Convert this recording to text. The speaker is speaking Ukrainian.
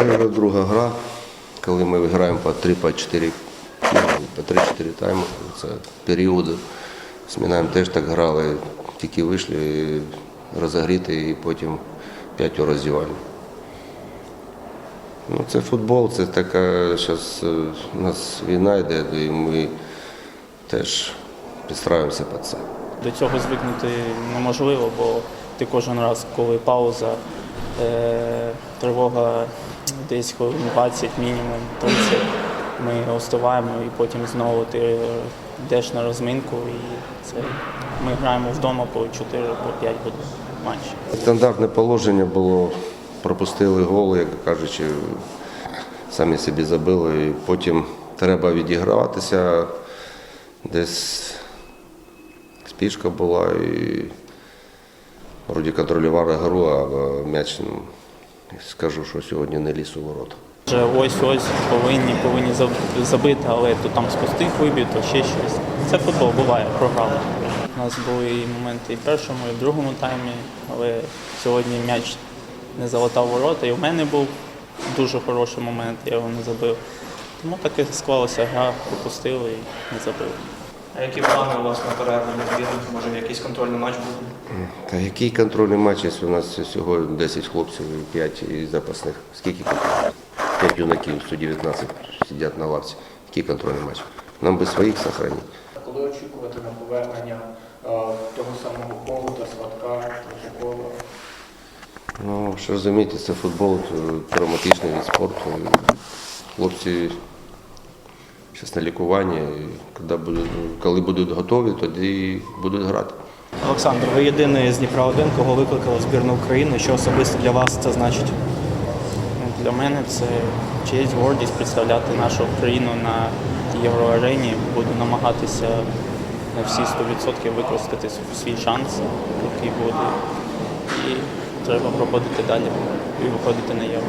Це вже друга гра, коли ми граємо по 3 по 4 ну, по 3-4 тайми. Це періоди. З Мінаєм теж так грали, тільки вийшли розігріти і потім 5 у роздівальні. Ну, це футбол, це така зараз у нас війна йде, і ми теж підстраюємося під це. До цього звикнути неможливо, бо ти кожен раз, коли пауза, е, тривога десь хвилин 20, мінімум 30, ми остиваємо і потім знову ти йдеш на розминку і це ми граємо вдома по 4-5 годин матч. Стандартне положення було, пропустили гол, як кажучи, самі собі забили. І потім треба відіграватися. Десь спішка була і вроді контролювали гру, а м'яч, ну, скажу, що сьогодні не ліз у ворота. Вже ось-ось повинні, повинні забити, але то там з пустих вибір, то ще щось. Це футбол, буває, програли. У нас були і моменти і в першому, і в другому таймі, але сьогодні м'яч не залатав ворота. І в мене був дуже хороший момент, я його не забив. Тому так і склалася гра, пропустили і не забили. А які плани у вас на перерву? Може, якийсь контрольний матч буде? Та який контрольний матч, якщо у нас всього 10 хлопців і 5 із запасних? Скільки контрольних? 5 юнаків, 119 сидять на лавці. Який контрольний матч? Нам би своїх сохранити. Коли очікувати на повернення е, того самого холода, сватка, протоколу? Ну, що розумієте, це футбол, це травматичний від спорту. Хлопці зараз на лікуванні. і Коли будуть, коли будуть готові, тоді будуть грати. Олександр, ви єдиний з Дніпра 1 кого викликали в збірну України. Що особисто для вас це значить? Для мене це честь, гордість представляти нашу країну на євроарені. Буду намагатися на всі 100% використати свій шанс, який буде. І треба проходити далі і виходити на євро.